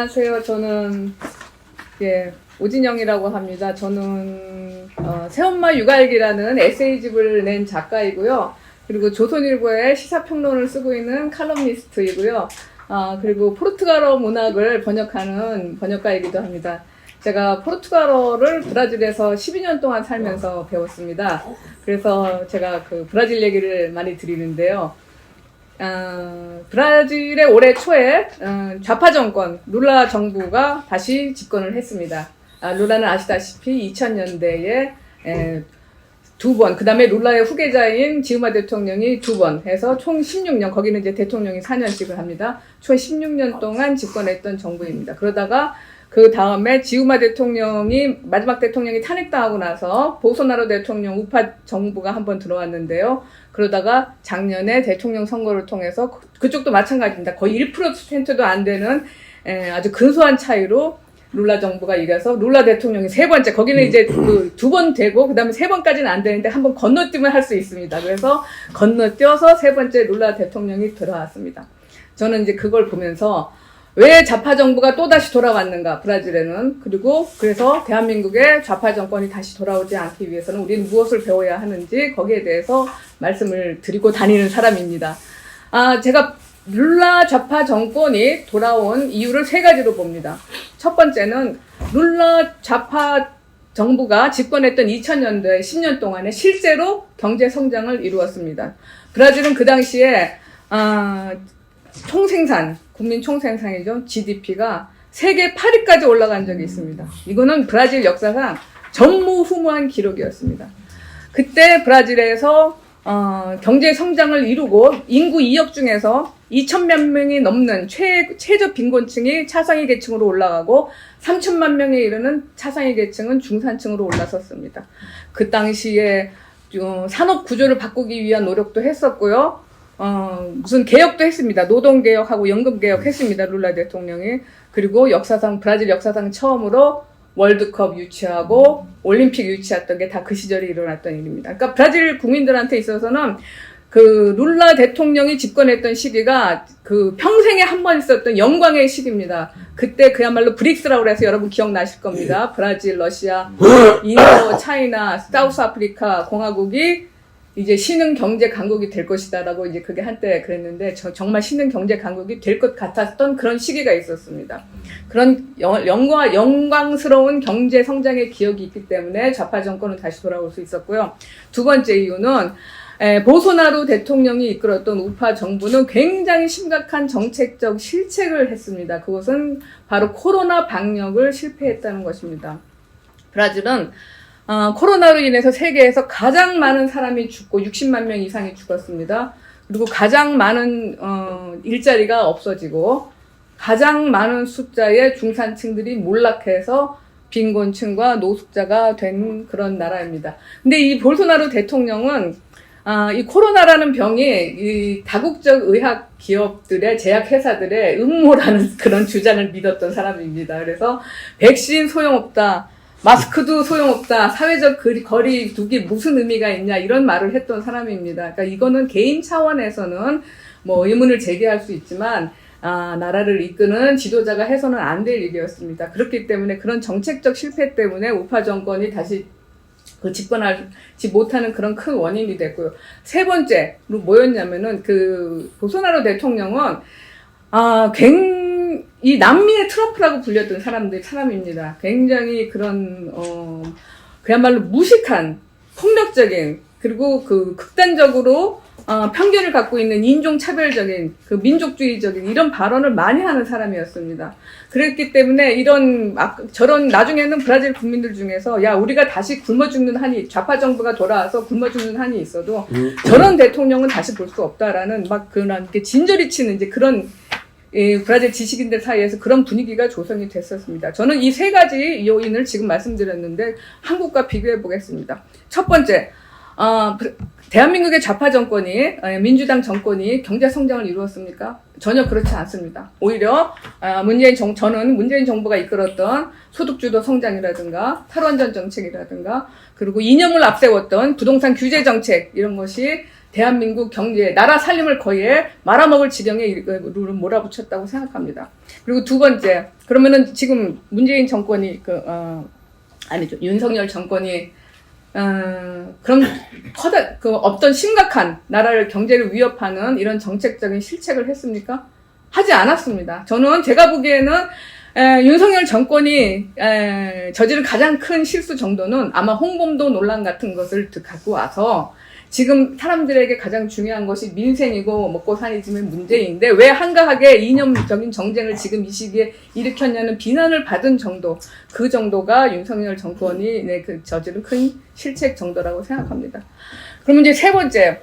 안녕하세요. 저는 예, 오진영이라고 합니다. 저는 어, 새엄마 육아일기라는 에세이집을 낸 작가이고요. 그리고 조선일보의 시사평론을 쓰고 있는 칼럼니스트이고요. 아, 그리고 포르투갈어 문학을 번역하는 번역가이기도 합니다. 제가 포르투갈어를 브라질에서 12년 동안 살면서 배웠습니다. 그래서 제가 그 브라질 얘기를 많이 드리는데요. 어, 브라질의 올해 초에 어, 좌파 정권 룰라 정부가 다시 집권을 했습니다. 아, 룰라는 아시다시피 2000년대에 두 번, 그 다음에 룰라의 후계자인 지우마 대통령이 두 번 해서 총 16년, 거기는 이제 대통령이 4년씩을 합니다. 총 16년 동안 집권했던 정부입니다. 그러다가 그 다음에 지우마 대통령이, 마지막 대통령이 탄핵당하고 나서 보소나로 대통령 우파 정부가 한번 들어왔는데요. 그러다가 작년에 대통령 선거를 통해서 그- 그쪽도 마찬가지입니다. 거의 1%도 안 되는 에, 아주 근소한 차이로 룰라 정부가 이겨서 룰라 대통령이 세 번째 거기는 이제 그 두 번 되고 그다음에 세 번까지는 안 되는데 한 번 건너뛰면 할 수 있습니다. 그래서 건너뛰어서 세 번째 룰라 대통령이 들어왔습니다. 저는 이제 그걸 보면서 왜 좌파 정부가 또 다시 돌아왔는가 브라질에는 그리고 그래서 대한민국의 좌파 정권이 다시 돌아오지 않기 위해서는 우리는 무엇을 배워야 하는지 거기에 대해서 말씀을 드리고 다니는 사람입니다. 아 제가 룰라 좌파 정권이 돌아온 이유를 세 가지로 봅니다. 첫 번째는 룰라 좌파 정부가 집권했던 2000년대 10년 동안에 실제로 경제 성장을 이루었습니다. 브라질은 그 당시에 아, 총생산, 국민 총생산이죠. GDP가 세계 8위까지 올라간 적이 있습니다. 이거는 브라질 역사상 전무후무한 기록이었습니다. 그때 브라질에서 어, 경제 성장을 이루고 인구 2억 중에서 2천만 명이 넘는 최, 최저 빈곤층이 차상위 계층으로 올라가고 3천만 명에 이르는 차상위 계층은 중산층으로 올라섰습니다. 그 당시에 어, 산업 구조를 바꾸기 위한 노력도 했었고요. 어, 무슨 개혁도 했습니다. 노동 개혁하고 연금 개혁 했습니다. 룰라 대통령이. 그리고 역사상, 브라질 역사상 처음으로 월드컵 유치하고 올림픽 유치했던 게 다 그 시절에 일어났던 일입니다. 그러니까 브라질 국민들한테 있어서는 그 룰라 대통령이 집권했던 시기가 그 평생에 한 번 있었던 영광의 시기입니다. 그때 그야말로 브릭스라고 해서 여러분 기억나실 겁니다. 브라질, 러시아, 인도, 차이나, 사우스 아프리카 공화국이 이제 신흥 경제 강국이 될 것이다라고 이제 그게 한때 그랬는데 저, 정말 신흥 경제 강국이 될 것 같았던 그런 시기가 있었습니다. 그런 영, 영광, 영광스러운 경제 성장의 기억이 있기 때문에 좌파 정권은 다시 돌아올 수 있었고요. 두 번째 이유는 에, 보소나루 대통령이 이끌었던 우파 정부는 굉장히 심각한 정책적 실책을 했습니다. 그것은 바로 코로나 방역을 실패했다는 것입니다. 브라질은 어, 코로나로 인해서 세계에서 가장 많은 사람이 죽고 60만 명 이상이 죽었습니다. 그리고 가장 많은 어, 일자리가 없어지고 가장 많은 숫자의 중산층들이 몰락해서 빈곤층과 노숙자가 된 그런 나라입니다. 근데 이 볼소나루 대통령은 아, 이 코로나라는 병이 이 다국적 의학 기업들의 제약 회사들의 음모라는 그런 주장을 믿었던 사람입니다. 그래서 백신 소용없다. 마스크도 소용없다. 사회적 거리, 두기 무슨 의미가 있냐. 이런 말을 했던 사람입니다. 그러니까 이거는 개인 차원에서는 뭐 의문을 제기할 수 있지만 아, 나라를 이끄는 지도자가 해서는 안 될 일이었습니다. 그렇기 때문에 그런 정책적 실패 때문에 우파 정권이 다시 그 집권하지 못하는 그런 큰 원인이 됐고요. 세 번째로 뭐였냐면은 그 보소나로 대통령은 아, 굉, 이 남미의 트럼프라고 불렸던 사람들, 사람입니다. 굉장히 그런, 어, 그야말로 무식한, 폭력적인, 그리고 그 극단적으로, 어, 편견을 갖고 있는 인종차별적인, 그 민족주의적인 이런 발언을 많이 하는 사람이었습니다. 그랬기 때문에 이런, 막, 저런, 나중에는 브라질 국민들 중에서, 야, 우리가 다시 굶어 죽는 한이, 좌파 정부가 돌아와서 굶어 죽는 한이 있어도, 저런 대통령은 다시 볼 수 없다라는 막 그런, 진저리 치는 이제 그런 이 브라질 지식인들 사이에서 그런 분위기가 조성이 됐었습니다. 저는 이 세 가지 요인을 지금 말씀드렸는데 한국과 비교해 보겠습니다. 첫 번째, 어, 브- 대한민국의 좌파 정권이 어, 민주당 정권이 경제 성장을 이루었습니까? 전혀 그렇지 않습니다. 오히려 아, 문재인 정 저는 문재인 정부가 이끌었던 소득주도 성장이라든가 탈원전 정책이라든가 그리고 이념을 앞세웠던 부동산 규제 정책 이런 것이 대한민국 경제, 나라 살림을 거의 말아먹을 지경에 이르르 몰아붙였다고 생각합니다. 그리고 두 번째, 그러면은 지금 문재인 정권이 그 어, 아니죠 윤석열 정권이 어, 그럼 커다 그 어떤 심각한 나라를 경제를 위협하는 이런 정책적인 실책을 했습니까? 하지 않았습니다. 저는 제가 보기에는 에, 윤석열 정권이 에, 저지른 가장 큰 실수 정도는 아마 홍범도 논란 같은 것을 드- 갖고 와서 지금 사람들에게 가장 중요한 것이 민생이고 먹고 사니즘의 문제인데 왜 한가하게 이념적인 정쟁을 지금 이 시기에 일으켰냐는 비난을 받은 정도 그 정도가 윤석열 정권이 네, 그 저지른 큰 실책 정도라고 생각합니다. 그러면 이제 세 번째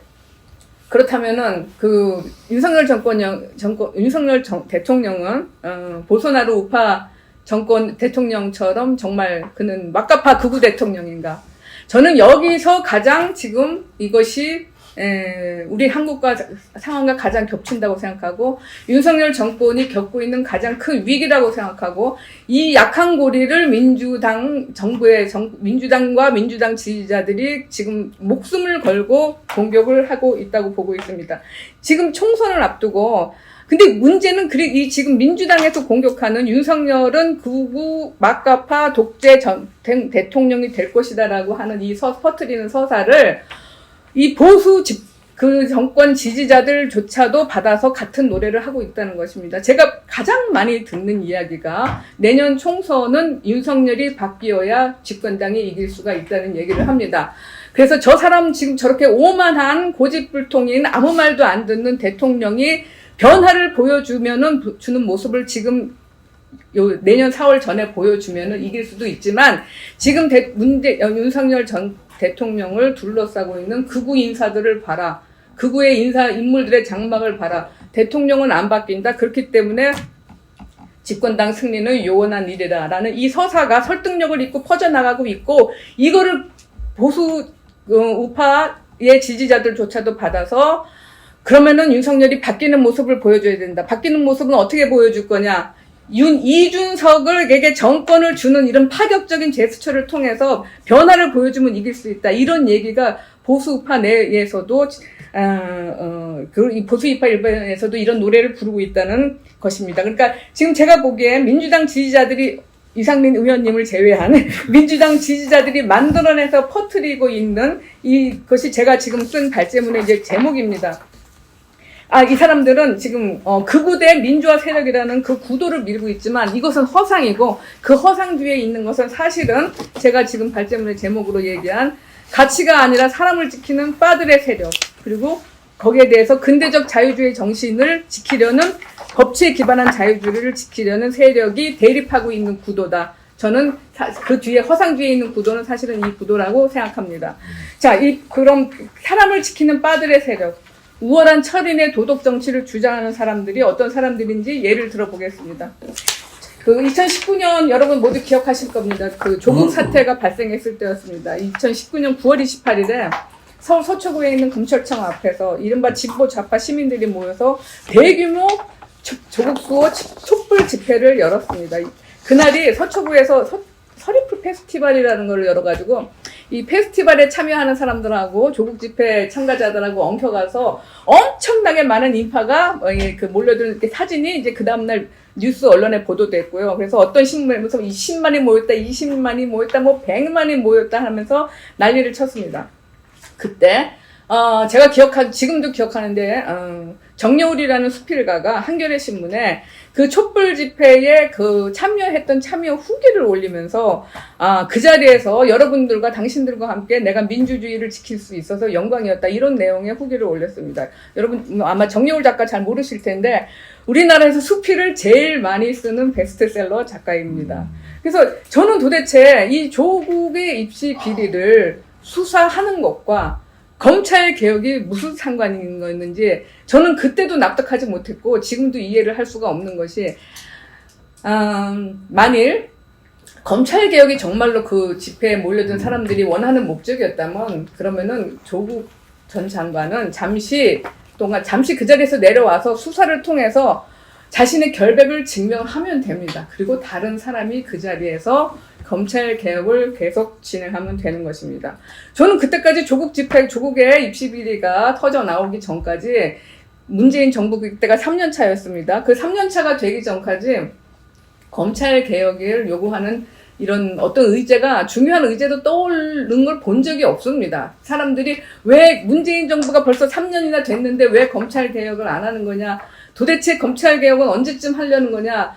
그렇다면은 그 윤석열 정권령 정권 윤석열 정- 대통령은 어, 보소나루 우파 정권 대통령처럼 정말 그는 막가파 극우 대통령인가? 저는 여기서 가장 지금 이것이 에, 우리 한국과 자- 상황과 가장 겹친다고 생각하고 윤석열 정권이 겪고 있는 가장 큰 위기라고 생각하고 이 약한 고리를 민주당 정부의 정, 민주당과 민주당 지지자들이 지금 목숨을 걸고 공격을 하고 있다고 보고 있습니다. 지금 총선을 앞두고 근데 문제는 이 지금 민주당에서 공격하는 윤석열은 구구 막가파 독재 전 대- 대통령이 될 것이다라고 하는 이 서, 퍼트리는 서사를 이 보수 집, 그 정권 지지자들조차도 받아서 같은 노래를 하고 있다는 것입니다. 제가 가장 많이 듣는 이야기가 내년 총선은 윤석열이 바뀌어야 집권당이 이길 수가 있다는 얘기를 합니다. 그래서 저 사람 지금 저렇게 오만한 고집불통인 아무 말도 안 듣는 대통령이 변화를 보여주면은 부- 주는 모습을 지금 요 내년 4월 전에 보여주면은 이길 수도 있지만 지금 대, 문제 어, 윤석열 전 대통령을 둘러싸고 있는 극우 인사들을 봐라. 극우의 인사 인물들의 장막을 봐라. 대통령은 안 바뀐다. 그렇기 때문에 집권당 승리는 요원한 일이다라는 이 서사가 설득력을 잃고 퍼져나가고 있고 이거를 보수 어, 우파의 지지자들조차도 받아서 그러면은 윤석열이 바뀌는 모습을 보여줘야 된다. 바뀌는 모습은 어떻게 보여줄 거냐? 윤 이준석을에게 정권을 주는 이런 파격적인 제스처를 통해서 변화를 보여주면 이길 수 있다. 이런 얘기가 보수 우파 내에서도 어, 어, 그, 이 보수 우파 일반에서도 이런 노래를 부르고 있다는 것입니다. 그러니까 지금 제가 보기엔 민주당 지지자들이 이상민 의원님을 제외한 민주당 지지자들이 만들어내서 퍼뜨리고 있는 이것이 제가 지금 쓴 발제문의 이제 제목입니다. 아, 이 사람들은 지금, 어, 극우대 민주화 세력이라는 그 구도를 밀고 있지만 이것은 허상이고 그 허상 뒤에 있는 것은 사실은 제가 지금 발제문의 제목으로 얘기한 가치가 아니라 사람을 지키는 빠들의 세력. 그리고 거기에 대해서 근대적 자유주의 정신을 지키려는 법치에 기반한 자유주의를 지키려는 세력이 대립하고 있는 구도다. 저는 사- 그 뒤에 허상 뒤에 있는 구도는 사실은 이 구도라고 생각합니다. 자, 이 그럼 사람을 지키는 빠들의 세력. 우월한 철인의 도덕 정치를 주장하는 사람들이 어떤 사람들인지 예를 들어보겠습니다. 그 2019년 여러분 모두 기억하실 겁니다. 그 조국 사태가 발생했을 때였습니다. 2019년 9월 28일에 서울 서초구에 있는 검찰청 앞에서 이른바 진보 좌파 시민들이 모여서 대규모 조- 조국 수호 치- 촛불 집회를 열었습니다. 그날이 서초구에서 서, 서리풀 페스티벌이라는 걸 열어가지고 이 페스티벌에 참여하는 사람들하고 조국 집회 참가자들하고 엉켜가서 엄청나게 많은 인파가 어, 예, 그 몰려드는 이렇게 사진이 이제 그 다음날 뉴스 언론에 보도됐고요. 그래서 어떤 신문에 무슨 10만이 모였다, 20만이 모였다, 뭐 100만이 모였다 하면서 난리를 쳤습니다. 그때 어, 제가 기억한 지금도 기억하는데 어, 정여울이라는 수필가가 한겨레 신문에 그 촛불 집회에 그 참여했던 참여 후기를 올리면서 아, 그 자리에서 여러분들과 당신들과 함께 내가 민주주의를 지킬 수 있어서 영광이었다 이런 내용의 후기를 올렸습니다. 여러분 음, 아마 정여울 작가 잘 모르실 텐데 우리나라에서 수필을 제일 많이 쓰는 베스트셀러 작가입니다. 그래서 저는 도대체 이 조국의 입시 비리를 수사하는 것과 검찰 개혁이 무슨 상관이 있는지 저는 그때도 납득하지 못했고 지금도 이해를 할 수가 없는 것이 음, 만일 검찰 개혁이 정말로 그 집회에 몰려든 사람들이 원하는 목적이었다면 그러면은 조국 전 장관은 잠시 동안 잠시 그 자리에서 내려와서 수사를 통해서 자신의 결백을 증명하면 됩니다. 그리고 다른 사람이 그 자리에서 검찰 개혁을 계속 진행하면 되는 것입니다. 저는 그때까지 조국 집회, 조국의 입시 비리가 터져 나오기 전까지 문재인 정부 그때가 3년 차였습니다. 그 3년 차가 되기 전까지 검찰 개혁을 요구하는 이런 어떤 의제가 중요한 의제도 떠오르는 걸 본 적이 없습니다. 사람들이 왜 문재인 정부가 벌써 3년이나 됐는데 왜 검찰 개혁을 안 하는 거냐? 도대체 검찰 개혁은 언제쯤 하려는 거냐?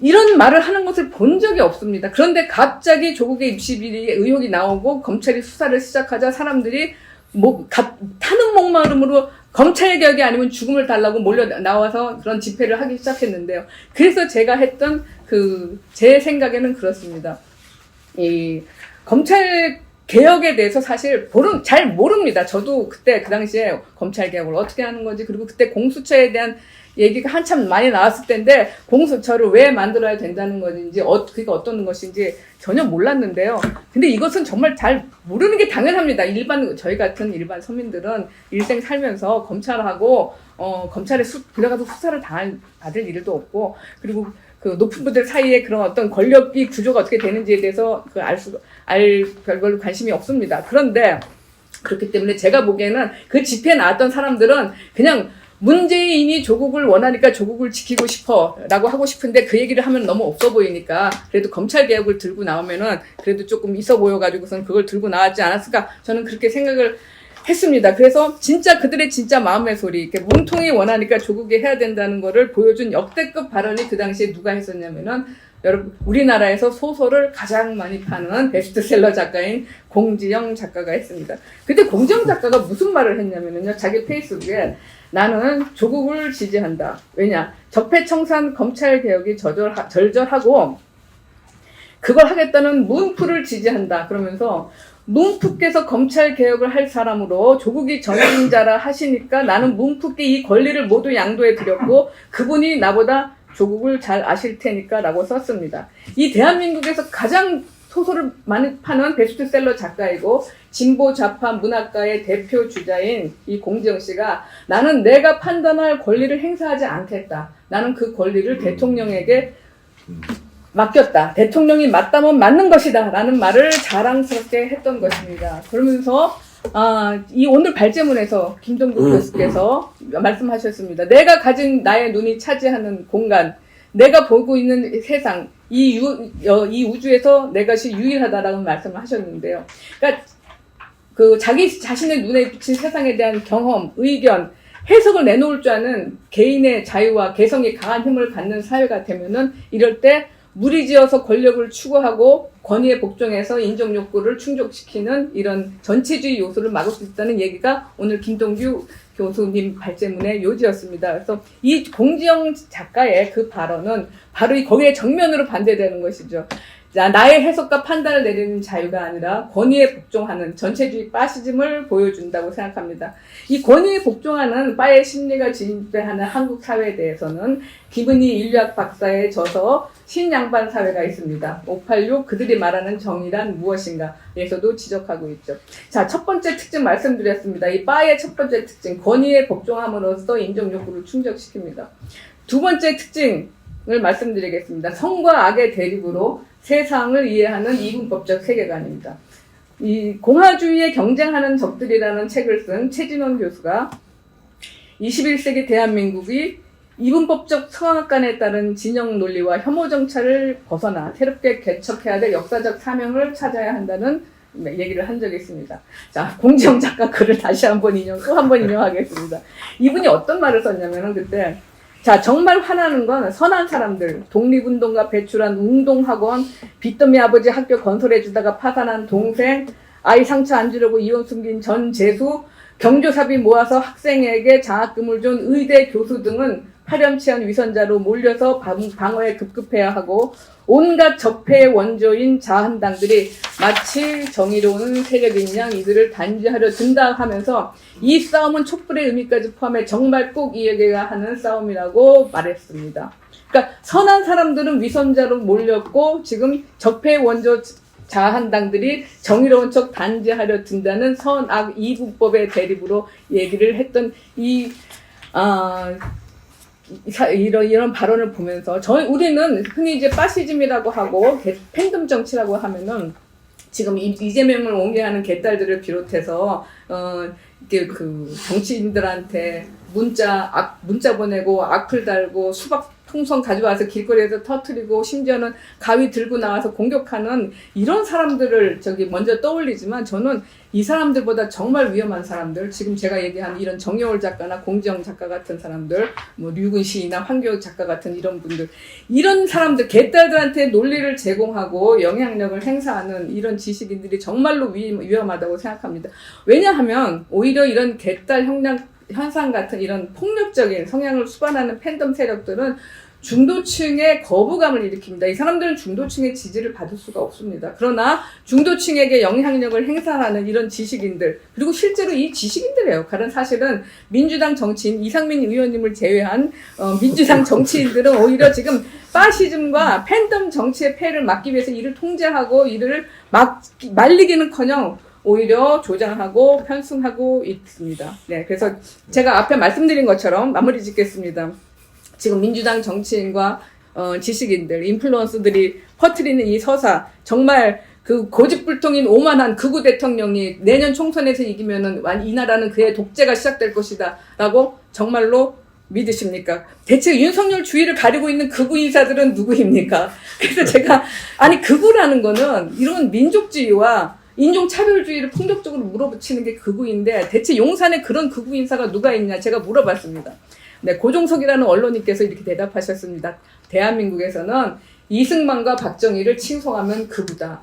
이런 말을 하는 것을 본 적이 없습니다. 그런데 갑자기 조국의 입시 비리 의혹이 나오고 검찰이 수사를 시작하자 사람들이 뭐 가- 타는 목마름으로 검찰 개혁이 아니면 죽음을 달라고 몰려 나와서 그런 집회를 하기 시작했는데요. 그래서 제가 했던 그 제 생각에는 그렇습니다. 이 검찰 개혁에 대해서 사실 모르, 잘 모릅니다. 저도 그때 그 당시에 검찰 개혁을 어떻게 하는 건지 그리고 그때 공수처에 대한 얘기가 한참 많이 나왔을 텐데 공수처를 왜 만들어야 된다는 건지 어, 그게 어떤 것인지 전혀 몰랐는데요. 근데 이것은 정말 잘 모르는 게 당연합니다. 일반 저희 같은 일반 서민들은 일생 살면서 검찰하고 어, 검찰에 수, 들어가서 수사를 당할 받을 일도 없고 그리고 그 높은 분들 사이에 그런 어떤 권력이 구조가 어떻게 되는지에 대해서 그 알 수, 알 별로 관심이 없습니다. 그런데 그렇기 때문에 제가 보기에는 그 집회에 나왔던 사람들은 그냥 문재인이 조국을 원하니까 조국을 지키고 싶어 라고 하고 싶은데 그 얘기를 하면 너무 없어 보이니까 그래도 검찰 개혁을 들고 나오면은 그래도 조금 있어 보여가지고선 그걸 들고 나왔지 않았을까 저는 그렇게 생각을 했습니다. 그래서 진짜 그들의 진짜 마음의 소리, 이렇게 문통이 원하니까 조국이 해야 된다는 거를 보여준 역대급 발언이 그 당시에 누가 했었냐면은 여러분 우리나라에서 소설을 가장 많이 파는 베스트셀러 작가인 공지영 작가가 했습니다. 근데 공지영 작가가 무슨 말을 했냐면요, 자기 페이스북에 나는 조국을 지지한다. 왜냐 적폐청산 검찰 개혁이 저절 절절하고 그걸 하겠다는 문프를 지지한다. 그러면서 문프께서 검찰 개혁을 할 사람으로 조국이 전임자라 하시니까 나는 문프께 이 권리를 모두 양도해 드렸고 그분이 나보다 조국을 잘 아실 테니까 라고 썼습니다. 이 대한민국에서 가장 소설을 많이 파는 베스트셀러 작가이고 진보 좌파 문학가의 대표 주자인 이 공지영 씨가 나는 내가 판단할 권리를 행사하지 않겠다. 나는 그 권리를 대통령에게 맡겼다. 대통령이 맞다면 맞는 것이다. 라는 말을 자랑스럽게 했던 것입니다. 그러면서, 아, 이 오늘 발제문에서 김동국 음. 교수께서 말씀하셨습니다. 내가 가진 나의 눈이 차지하는 공간, 내가 보고 있는 세상, 이, 유, 어, 이 우주에서 내 것이 유일하다라는 말씀을 하셨는데요. 그러니까, 그 자기 자신의 눈에 비친 세상에 대한 경험, 의견, 해석을 내놓을 줄 아는 개인의 자유와 개성이 강한 힘을 갖는 사회가 되면은 이럴 때 무리지어서 권력을 추구하고 권위에 복종해서 인정 욕구를 충족시키는 이런 전체주의 요소를 막을 수 있다는 얘기가 오늘 김동규 교수님 발제문의 요지였습니다. 그래서 이 공지영 작가의 그 발언은 바로 이 거기에 정면으로 반대되는 것이죠. 자, 나의 해석과 판단을 내리는 자유가 아니라 권위에 복종하는 전체주의 파시즘을 보여준다고 생각합니다. 이 권위에 복종하는 바의 심리가 진배하는 한국 사회에 대해서는 김은희 인류학 박사의 저서 신양반 사회가 있습니다. 586 그들이 말하는 정의란 무엇인가에서도 지적하고 있죠. 자, 첫 번째 특징 말씀드렸습니다. 이 바의 첫 번째 특징, 권위에 복종함으로써 인정 욕구를 충족시킵니다. 두 번째 특징 을 말씀드리겠습니다. 성과 악의 대립으로 세상을 이해하는 이분법적 세계관입니다. 이 공화주의에 경쟁하는 적들이라는 책을 쓴 최진원 교수가 21세기 대한민국이 이분법적 성악관에 따른 진영 논리와 혐오 정찰을 벗어나 새롭게 개척해야 될 역사적 사명을 찾아야 한다는 얘기를 한 적이 있습니다. 자, 공지영 작가 글을 다시 한번 인용, 또 한 번 인용하겠습니다. 이분이 어떤 말을 썼냐면은 그때 자, 정말 화나는 건 선한 사람들, 독립운동가 배출한 웅동학원, 빚더미 아버지 학교 건설해주다가 파산한 동생, 아이 상처 안 주려고 이혼 숨긴 전 재수, 경조사비 모아서 학생에게 장학금을 준 의대 교수 등은 파렴치한 위선자로 몰려서 방- 방어에 급급해야 하고 온갖 적폐의 원조인 자한당들이 마치 정의로운 세력인 양 이들을 단죄하려 든다 하면서 이 싸움은 촛불의 의미까지 포함해 정말 꼭 이야기가 하는 싸움이라고 말했습니다. 그러니까 선한 사람들은 위선자로 몰렸고 지금 적폐의 원조 자한당들이 정의로운 척 단죄하려 든다는 선악 이분법의 대립으로 얘기를 했던 이, 사- 이런 이런 발언을 보면서 저희 우리는 흔히 이제 파시즘이라고 하고 개- 팬덤 정치라고 하면은 지금 이- 이재명을 옹호하는 개딸들을 비롯해서 어 이게 그 정치인들한테 문자 악 문자 보내고 악플 달고 수박 풍선 가져와서 길거리에서 터트리고 심지어는 가위 들고 나와서 공격하는 이런 사람들을 저기 먼저 떠올리지만 저는 이 사람들보다 정말 위험한 사람들 지금 제가 얘기한 이런 정여울 작가나 공지영 작가 같은 사람들 뭐 류근 시인이나 황교익 작가 같은 이런 분들 이런 사람들 개딸들한테 논리를 제공하고 영향력을 행사하는 이런 지식인들이 정말로 위, 위험하다고 생각합니다. 왜냐하면 오히려 이런 개딸 형량, 현상 같은 이런 폭력적인 성향을 수반하는 팬덤 세력들은 중도층의 거부감을 일으킵니다. 이 사람들은 중도층의 지지를 받을 수가 없습니다. 그러나 중도층에게 영향력을 행사하는 이런 지식인들, 그리고 실제로 이 지식인들의 역할은 사실은 민주당 정치인 이상민 의원님을 제외한 어, 민주당 정치인들은 오히려 지금 파시즘과 팬덤 정치의 폐를 막기 위해서 이를 통제하고 이를 막 말리기는커녕 오히려 조장하고 편승하고 있습니다. 네, 그래서 제가 앞에 말씀드린 것처럼 마무리 짓겠습니다. 지금 민주당 정치인과 어, 지식인들, 인플루언서들이 퍼뜨리는 이 서사 정말 그 고집불통인 오만한 극우 대통령이 내년 총선에서 이기면은 완- 이 나라는 그의 독재가 시작될 것이다라고 정말로 믿으십니까? 대체 윤석열 주의를 가리고 있는 극우 인사들은 누구입니까? 그래서 제가 아니 극우라는 거는 이런 민족주의와 인종차별주의를 폭력적으로 물어붙이는 게 극우인데 대체 용산에 그런 극우 인사가 누가 있냐 제가 물어봤습니다. 네, 고종석이라는 언론인께서 이렇게 대답하셨습니다. 대한민국에서는 이승만과 박정희를 칭송하면 극우다.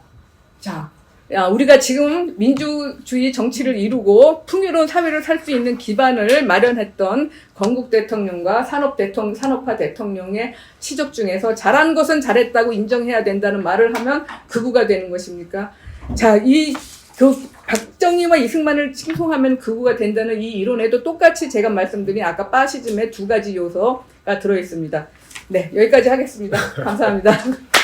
자, 야, 우리가 지금 민주주의 정치를 이루고 풍요로운 사회를 살 수 있는 기반을 마련했던 건국 대통령과 산업 대통령, 산업화 대통령의 치적 중에서 잘한 것은 잘했다고 인정해야 된다는 말을 하면 극우가 되는 것입니까? 자, 이, 그, 박정희와 이승만을 칭송하면 극우가 된다는 이 이론에도 똑같이 제가 말씀드린 아까 파시즘의 두 가지 요소가 들어 있습니다. 네, 여기까지 하겠습니다. 감사합니다.